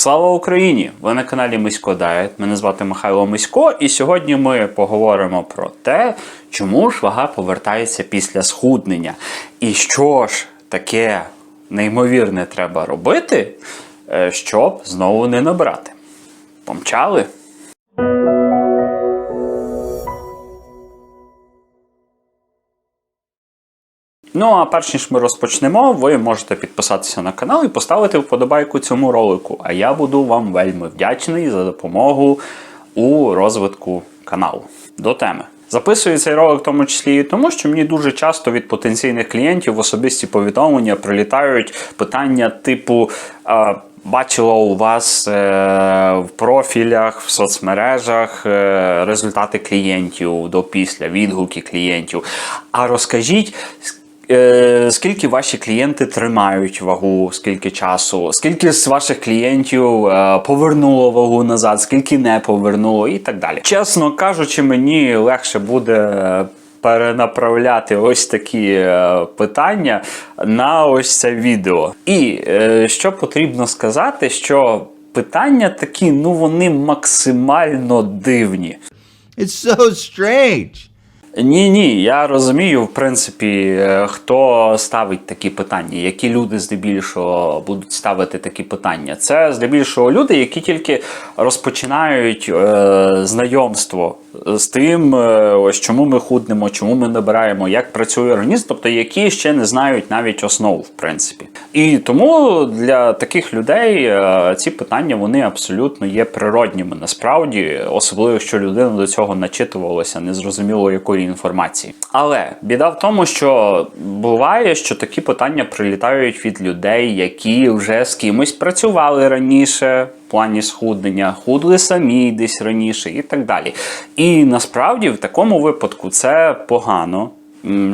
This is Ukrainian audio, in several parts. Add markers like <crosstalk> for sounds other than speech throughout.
Слава Україні! Ви на каналі Мисько Дайет. Мене звати Михайло Мисько, і сьогодні ми поговоримо про те, чому ж вага повертається після схуднення. І що ж таке неймовірне треба робити, е, щоб знову не набрати. Помчали? Ну а перш ніж ми розпочнемо, ви можете підписатися на канал і поставити вподобайку цьому ролику. А я буду вам вельми вдячний за допомогу у розвитку каналу. До теми. Записую цей ролик в тому числі і тому, що мені дуже часто від потенційних клієнтів в особисті повідомлення прилітають питання типу. А, Бачила у вас е, в профілях, в соцмережах е, результати клієнтів до після, відгуки клієнтів. А розкажіть, Скільки ваші клієнти тримають вагу, скільки часу, скільки з ваших клієнтів е, повернуло вагу назад, скільки не повернуло, і так далі. Чесно кажучи, мені легше буде перенаправляти ось такі е, питання на ось це відео. І е, що потрібно сказати, що питання такі, ну вони максимально дивні. It's so strange. Ні, ні, я розумію, в принципі, е, хто ставить такі питання, які люди здебільшого будуть ставити такі питання. Це здебільшого люди, які тільки розпочинають е, знайомство з тим, е, ось чому ми худнемо, чому ми набираємо, як працює організм, тобто які ще не знають навіть основ, в принципі. І тому для таких людей е, ці питання вони абсолютно є природніми насправді, особливо якщо людина до цього начитувалася незрозуміло якої інформації. Але біда в тому, що буває, що такі питання прилітають від людей, які вже з кимось працювали раніше. Плані схуднення, худли самі десь раніше і так далі. І насправді в такому випадку це погано.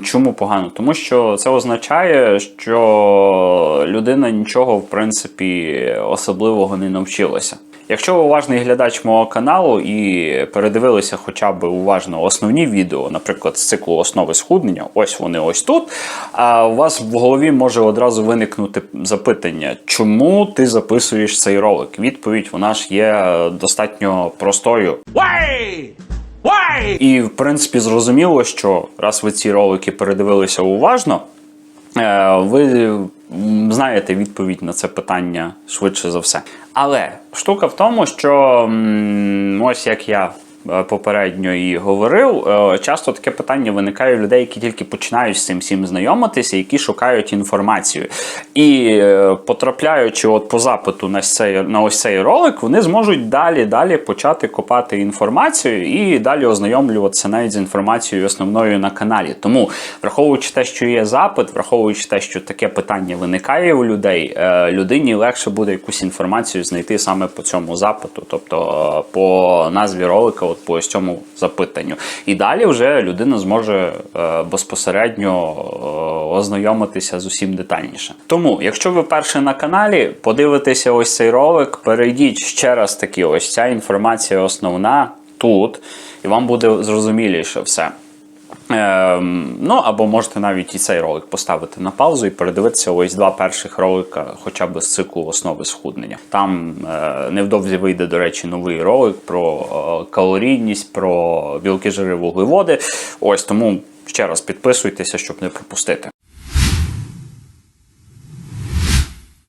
Чому погано? Тому що це означає, що людина нічого в принципі особливого не навчилася. Якщо ви уважний глядач мого каналу і передивилися хоча б уважно основні відео, наприклад, з циклу основи схуднення, ось вони ось тут. А у вас в голові може одразу виникнути запитання, чому ти записуєш цей ролик? Відповідь вона ж є достатньо простою. Why? Why? І в принципі зрозуміло, що раз ви ці ролики передивилися уважно, ви знаєте відповідь на це питання швидше за все. Але штука в тому, що ось як я. Е, Попередньо і говорив, е, часто таке питання виникає у людей, які тільки починають з цим всім знайомитися, які шукають інформацію. І е, потрапляючи от по запиту на цей, на ось цей ролик, вони зможуть далі далі почати копати інформацію і далі ознайомлюватися навіть з інформацією основною на каналі. Тому, враховуючи те, що є запит, враховуючи те, що таке питання виникає у людей, людині легше буде якусь інформацію знайти саме по цьому запиту, тобто по назві ролика, по ось цьому запитанню. І далі вже людина зможе е, безпосередньо е, ознайомитися з усім детальніше. Тому, якщо ви перше на каналі, подивитеся ось цей ролик, перейдіть ще раз таки, ось ця інформація основна тут, і вам буде зрозуміліше все. Ем, ну, або можете навіть і цей ролик поставити на паузу і передивитися ось два перших ролика, хоча б з циклу основи схуднення. Там е, невдовзі вийде, до речі, новий ролик про е, калорійність, про білки, жири, вуглеводи. Ось тому ще раз підписуйтеся, щоб не пропустити.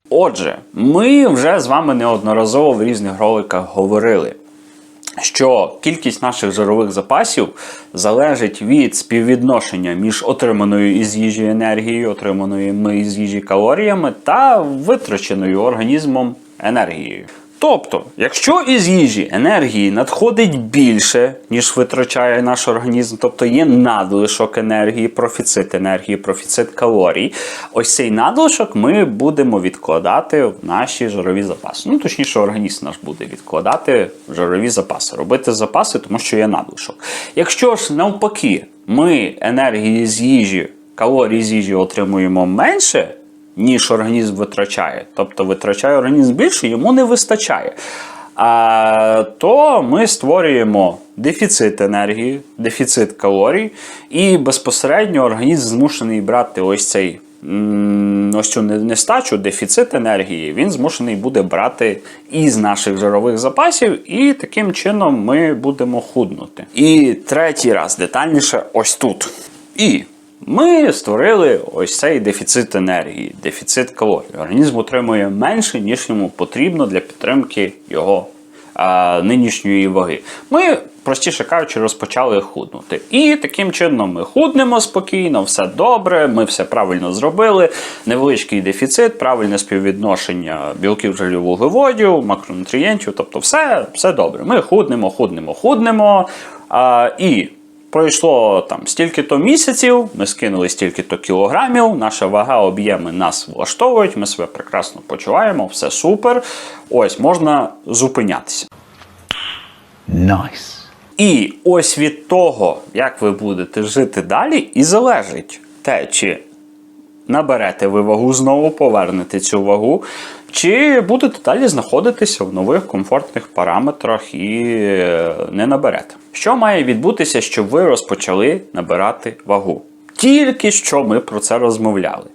Отже, ми вже з вами неодноразово в різних роликах говорили, що кількість наших жирових запасів залежить від співвідношення між отриманою із їжі енергією, отриманою ми із їжі калоріями та витраченою організмом енергією. Тобто, якщо із їжі енергії надходить більше, ніж витрачає наш організм, тобто є надлишок енергії, профіцит енергії, профіцит калорій, ось цей надлишок ми будемо відкладати в наші жирові запаси. Ну, точніше, організм наш буде відкладати в жирові запаси, робити запаси, тому що є надлишок. Якщо ж навпаки, ми енергії з їжі, калорій з їжі отримуємо менше, ніж організм витрачає. Тобто витрачає організм більше, йому не вистачає. А, то ми створюємо дефіцит енергії, дефіцит калорій, і безпосередньо організм змушений брати ось цей ось цю нестачу, дефіцит енергії, він змушений буде брати із наших жирових запасів, і таким чином ми будемо худнути. І третій раз детальніше ось тут. І ми створили ось цей дефіцит енергії, дефіцит калорій. Організм отримує менше, ніж йому потрібно для підтримки його а, нинішньої ваги. Ми, простіше кажучи, розпочали худнути. І таким чином ми худнемо спокійно, все добре, ми все правильно зробили. Невеличкий дефіцит, правильне співвідношення білків, жирів, вуглеводів, макронутрієнтів, тобто все, все добре. Ми худнемо, худнемо, худнемо. А, і Пройшло там стільки-то місяців, ми скинули стільки-то кілограмів, наша вага, об'єми нас влаштовують, ми себе прекрасно почуваємо, все супер. Ось можна зупинятися. Nice. І ось від того, як ви будете жити далі, і залежить те, чи наберете ви вагу знову, повернете цю вагу, чи будете далі знаходитися в нових комфортних параметрах і е, не наберете. Що має відбутися, щоб ви розпочали набирати вагу? Тільки що ми про це розмовляли.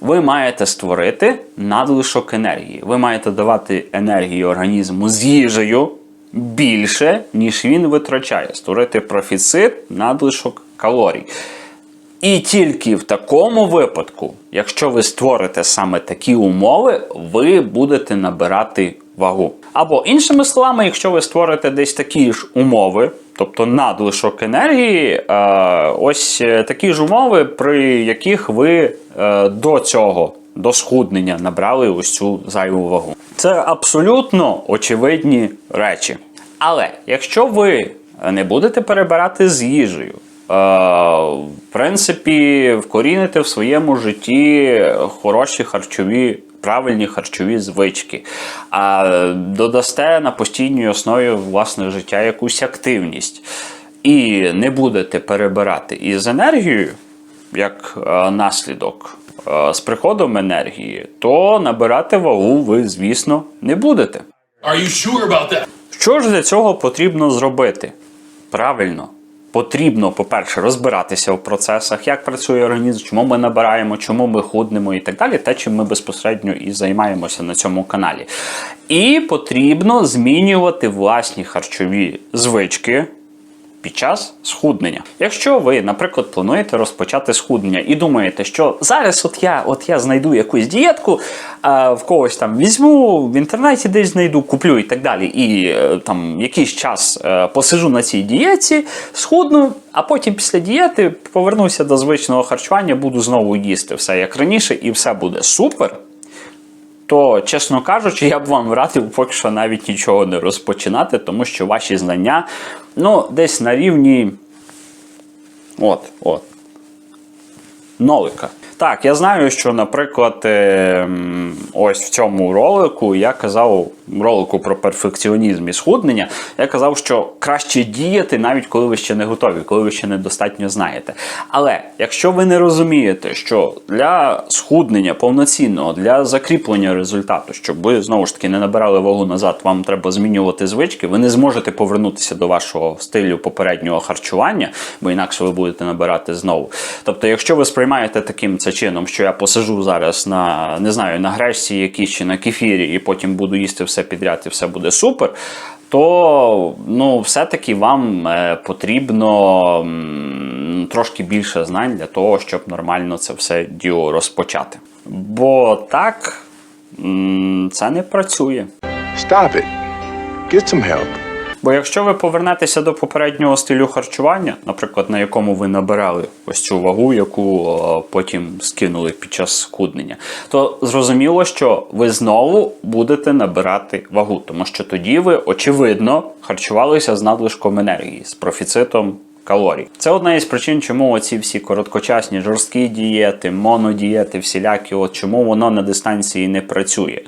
Ви маєте створити надлишок енергії. Ви маєте давати енергію організму з їжею більше, ніж він витрачає. Створити профіцит, надлишок калорій. І тільки в такому випадку, якщо ви створите саме такі умови, ви будете набирати вагу. Або іншими словами, якщо ви створите десь такі ж умови, тобто надлишок енергії, е, ось е, такі ж умови, при яких ви е, до цього. До схуднення набрали ось цю зайву вагу. Це абсолютно очевидні речі. Але якщо ви не будете перебирати з їжею, в принципі, вкоріните в своєму житті хороші харчові, правильні харчові звички, а додасте на постійній основі власне життя якусь активність і не будете перебирати із енергією, як е, наслідок е, з приходом енергії, то набирати вагу ви, звісно, не будете. Are you sure about that? Що ж для цього потрібно зробити? Правильно, потрібно, по-перше, розбиратися в процесах, як працює організм, чому ми набираємо, чому ми худнемо і так далі, те, чим ми безпосередньо і займаємося на цьому каналі. І потрібно змінювати власні харчові звички. Під час схуднення. Якщо ви, наприклад, плануєте розпочати схуднення і думаєте, що зараз от я от я знайду якусь дієтку, в когось там візьму, в інтернеті десь знайду, куплю і так далі, і е, там якийсь час е, посижу на цій дієті, схудну, а потім після дієти повернуся до звичного харчування, буду знову їсти все як раніше, і все буде супер то, чесно кажучи, я б вам радив поки що навіть нічого не розпочинати, тому що ваші знання ну, десь на рівні. От, от. Нолика. Так, я знаю, що, наприклад, е, ось в цьому ролику я казав ролику про перфекціонізм і схуднення. Я казав, що краще діяти, навіть коли ви ще не готові, коли ви ще недостатньо знаєте. Але якщо ви не розумієте, що для схуднення повноцінного, для закріплення результату, щоб ви знову ж таки не набирали вагу назад, вам треба змінювати звички, ви не зможете повернутися до вашого стилю попереднього харчування, бо інакше ви будете набирати знову. Тобто, якщо ви сприймаєте таким це чином, що я посижу зараз на не знаю, на гречці якійсь чи на кефірі, і потім буду їсти все підряд, і все буде супер. То ну, все-таки вам е, потрібно трошки більше знань для того, щоб нормально це все діло розпочати. Бо так це не працює. Stop it. Get some help. Бо якщо ви повернетеся до попереднього стилю харчування, наприклад, на якому ви набирали ось цю вагу, яку е, потім скинули під час схуднення, то зрозуміло, що ви знову будете набирати вагу, тому що тоді ви очевидно харчувалися з надлишком енергії, з профіцитом. Калорій. Це одна із причин, чому оці всі короткочасні жорсткі дієти, монодієти, всілякі, от чому воно на дистанції не працює.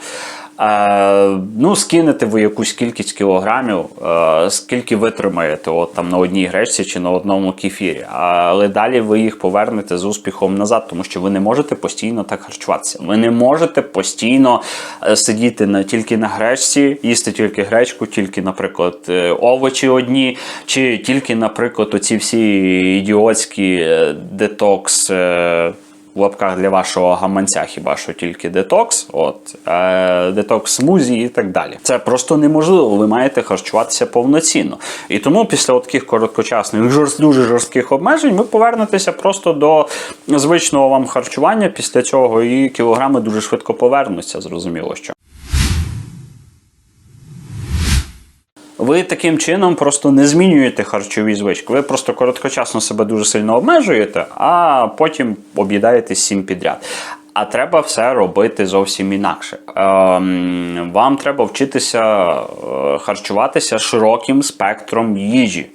Е, ну, скинете ви якусь кількість кілограмів, е, скільки витримаєте от, там, на одній гречці чи на одному кефірі. Але далі ви їх повернете з успіхом назад, тому що ви не можете постійно так харчуватися. Ви не можете постійно е, сидіти на, тільки на гречці, їсти тільки гречку, тільки, наприклад, овочі одні, чи тільки, наприклад, оці всі ідіотські детокс. В лапках для вашого гаманця, хіба що тільки детокс, от, е, детокс смузі і так далі. Це просто неможливо. Ви маєте харчуватися повноцінно. І тому після таких короткочасних, жорст, дуже жорстких обмежень, ви повернетеся просто до звичного вам харчування після цього, і кілограми дуже швидко повернуться, зрозуміло що. Ви таким чином просто не змінюєте харчові звички. Ви просто короткочасно себе дуже сильно обмежуєте, а потім об'їдаєте сім підряд. А треба все робити зовсім інакше. Ем, вам треба вчитися е, харчуватися широким спектром їжі.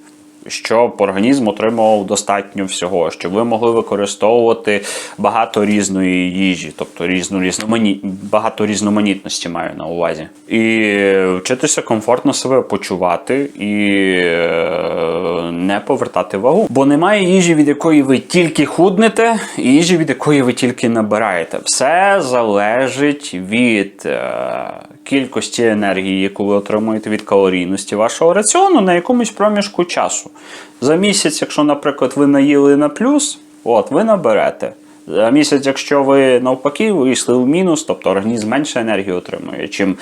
Щоб організм отримував достатньо всього, щоб ви могли використовувати багато різної їжі, тобто різну різномані... багато різноманітності маю на увазі. І вчитися комфортно себе почувати і е, не повертати вагу. Бо немає їжі, від якої ви тільки худнете, і їжі, від якої ви тільки набираєте. Все залежить від е, кількості енергії, яку ви отримуєте від калорійності вашого раціону на якомусь проміжку часу. За місяць, якщо, наприклад, ви наїли на плюс, от ви наберете. За місяць, якщо ви навпаки вийшли в мінус, тобто організм менше енергії отримує, чим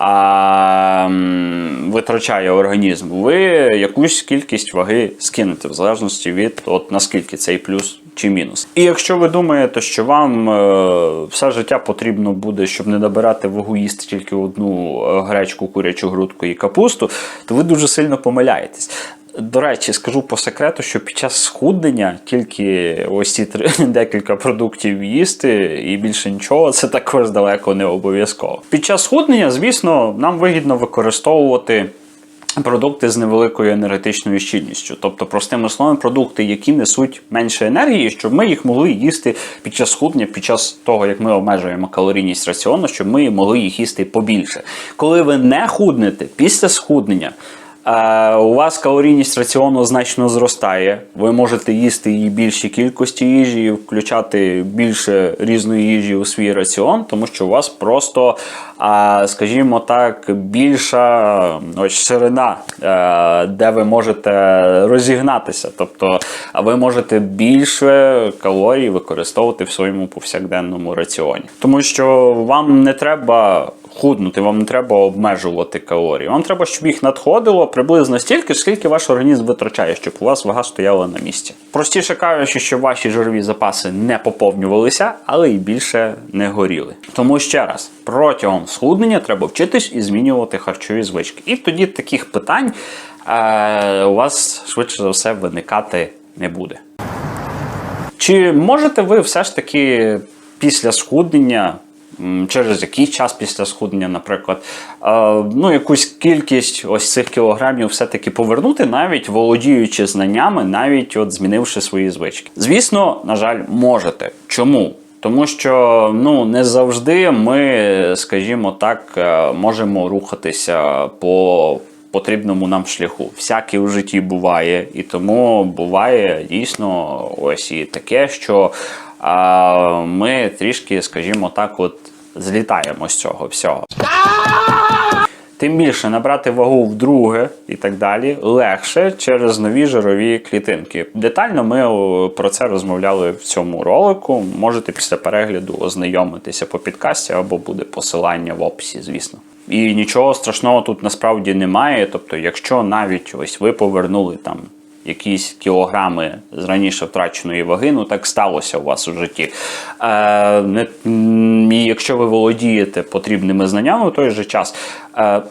а, витрачає організм, ви якусь кількість ваги скинете, в залежності від от наскільки цей плюс чи мінус. І якщо ви думаєте, що вам е, все життя потрібно буде, щоб не набирати вагу, їсти тільки одну е, гречку, курячу грудку і капусту, то ви дуже сильно помиляєтесь. До речі, скажу по секрету, що під час схуднення тільки ось ці три <laughs> декілька продуктів їсти і більше нічого, це також далеко не обов'язково. Під час схуднення, звісно, нам вигідно використовувати. Продукти з невеликою енергетичною щільністю, тобто, простими словами, продукти, які несуть менше енергії, щоб ми їх могли їсти під час схуднення, під час того, як ми обмежуємо калорійність раціону, щоб ми могли їх їсти побільше. Коли ви не худнете після схуднення, у вас калорійність раціону значно зростає. Ви можете їсти її більші кількості їжі, і включати більше різної їжі у свій раціон, тому що у вас просто, скажімо так, більша ось ширина, е, де ви можете розігнатися. Тобто ви можете більше калорій використовувати в своєму повсякденному раціоні. Тому що вам не треба худнути, вам не треба обмежувати калорії. Вам треба, щоб їх надходило приблизно стільки, скільки ваш організм витрачає, щоб у вас вага стояла на місці. Простіше кажучи, щоб ваші жирові запаси не поповнювалися, але й більше не горіли. Тому ще раз, протягом схуднення треба вчитись і змінювати харчові звички. І тоді таких питань е, у вас швидше за все виникати не буде. Чи можете ви все ж таки після схуднення, через якийсь час після схуднення, наприклад, е, ну, якусь кількість ось цих кілограмів все-таки повернути, навіть володіючи знаннями, навіть от змінивши свої звички? Звісно, на жаль, можете. Чому? Тому що ну не завжди ми, скажімо так, е, можемо рухатися по потрібному нам шляху. Всяке в житті буває, і тому буває дійсно ось і таке, що а, ми трішки, скажімо так, от злітаємо з цього всього. Тим більше набрати вагу вдруге і так далі легше через нові жирові клітинки. Детально ми про це розмовляли в цьому ролику. Можете після перегляду ознайомитися по підкасті або буде посилання в описі, звісно. І нічого страшного тут насправді немає. Тобто, якщо навіть ось ви повернули там якісь кілограми з раніше втраченої ваги, ну так сталося у вас у житті. Е, не, і якщо ви володієте потрібними знаннями в той же час, е,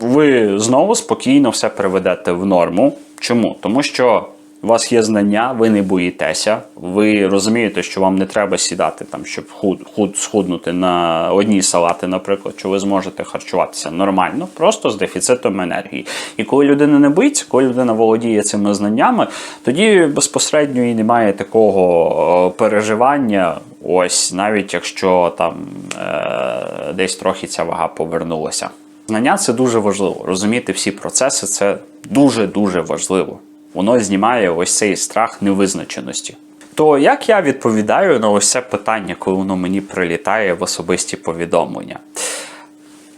ви знову спокійно все приведете в норму. Чому? Тому що у вас є знання, ви не боїтеся, ви розумієте, що вам не треба сідати там, щоб худ, худ, схуднути на одні салати, наприклад, що ви зможете харчуватися нормально, просто з дефіцитом енергії. І коли людина не боїться, коли людина володіє цими знаннями, тоді безпосередньо і немає такого е, переживання. Ось навіть якщо там е, десь трохи ця вага повернулася. Знання це дуже важливо. Розуміти всі процеси це дуже дуже важливо. Воно знімає ось цей страх невизначеності. То як я відповідаю на ось це питання, коли воно мені прилітає в особисті повідомлення?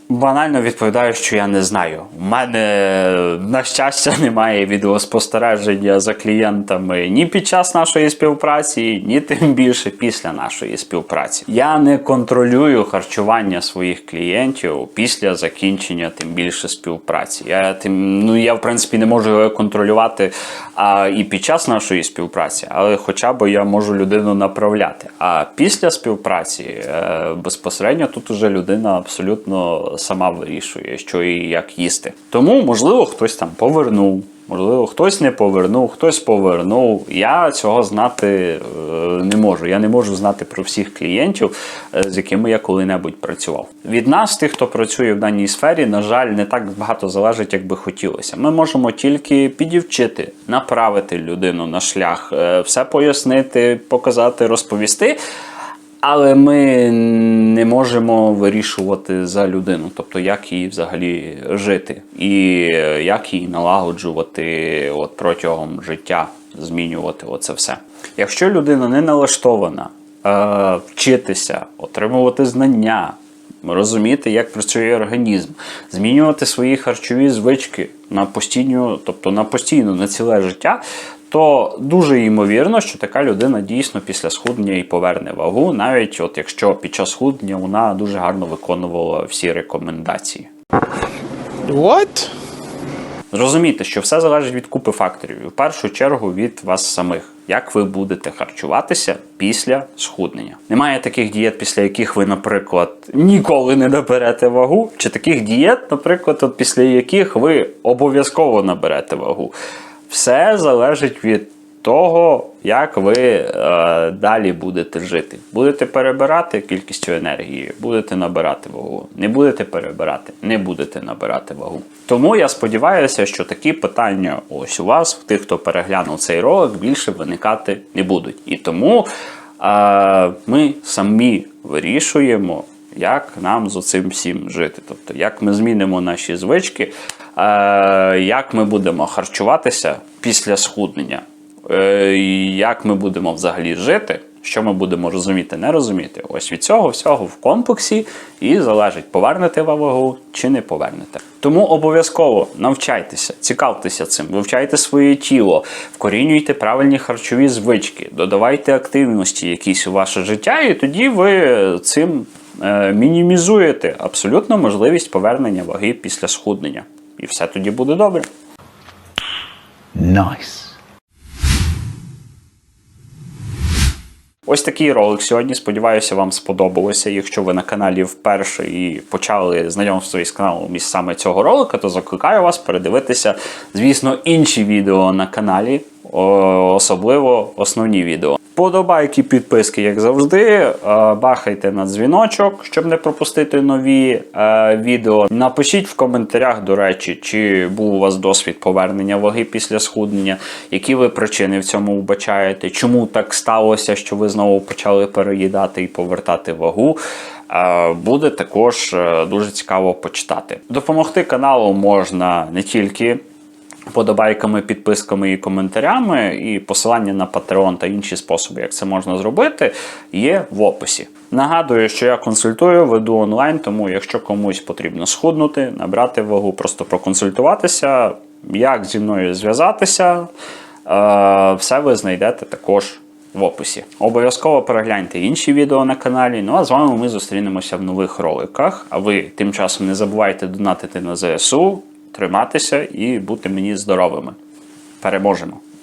Банально відповідаю, що я не знаю. У мене, на щастя, <laughs> немає відеоспостереження за клієнтами ні під час нашої співпраці, ні тим більше після нашої співпраці. Я не контролюю харчування своїх клієнтів після закінчення тим більше співпраці. Я тим, ну я в принципі не можу його контролювати а, і під час нашої співпраці, але хоча б я можу людину направляти. А після співпраці е, безпосередньо тут уже людина абсолютно сама вирішує, що і як їсти. Тому, можливо, хтось там повернув. Можливо, хтось не повернув, хтось повернув. Я цього знати е, не можу. Я не можу знати про всіх клієнтів, е, з якими я коли-небудь працював. Від нас, тих, хто працює в даній сфері, на жаль, не так багато залежить, як би хотілося. Ми можемо тільки підівчити, направити людину на шлях, е, все пояснити, показати, розповісти. Але ми не можемо вирішувати за людину, тобто як їй взагалі жити, і е, як її налагоджувати от протягом життя, змінювати оце все. Якщо людина не налаштована е, вчитися, отримувати знання, розуміти, як працює організм, змінювати свої харчові звички на постійну, тобто на постійно, на ціле життя, то дуже ймовірно, що така людина дійсно після схуднення і поверне вагу, навіть от якщо під час схуднення вона дуже гарно виконувала всі рекомендації. What? Зрозумійте, що все залежить від купи факторів, і в першу чергу від вас самих. Як ви будете харчуватися після схуднення? Немає таких дієт, після яких ви, наприклад, ніколи не наберете вагу, чи таких дієт, наприклад, от після яких ви обов'язково наберете вагу. Все залежить від того, як ви е, далі будете жити. Будете перебирати кількістю енергії, будете набирати вагу. Не будете перебирати, не будете набирати вагу. Тому я сподіваюся, що такі питання ось у вас, в тих, хто переглянув цей ролик, більше виникати не будуть. І тому е, ми самі вирішуємо, як нам з цим всім жити. Тобто, як ми змінимо наші звички, е, як ми будемо харчуватися після схуднення, е, як ми будемо взагалі жити. Що ми будемо розуміти, не розуміти. Ось від цього всього в комплексі і залежить, повернете ви вагу чи не повернете. Тому обов'язково навчайтеся, цікавтеся цим, вивчайте своє тіло, вкорінюйте правильні харчові звички, додавайте активності якісь у ваше життя, і тоді ви цим мінімізуєте абсолютно можливість повернення ваги після схуднення. І все тоді буде добре. Nice. Ось такий ролик сьогодні. Сподіваюся, вам сподобалося. Якщо ви на каналі вперше і почали знайомство із каналом із саме цього ролика, то закликаю вас передивитися, звісно, інші відео на каналі, особливо основні відео. Подобайки, підписки, як завжди. Е, Бахайте на дзвіночок, щоб не пропустити нові е, відео. Напишіть в коментарях, до речі, чи був у вас досвід повернення ваги після схуднення, які ви причини в цьому вбачаєте, чому так сталося, що ви знову почали переїдати і повертати вагу. Е, Буде також дуже цікаво почитати. Допомогти каналу можна не тільки подобайками, підписками і коментарями, і посилання на Patreon та інші способи, як це можна зробити, є в описі. Нагадую, що я консультую, веду онлайн, тому якщо комусь потрібно схуднути, набрати вагу, просто проконсультуватися, як зі мною зв'язатися, е, все ви знайдете також. В описі. Обов'язково перегляньте інші відео на каналі. Ну а з вами ми зустрінемося в нових роликах. А ви тим часом не забувайте донатити на ЗСУ, триматися і бути мені здоровими. Переможемо!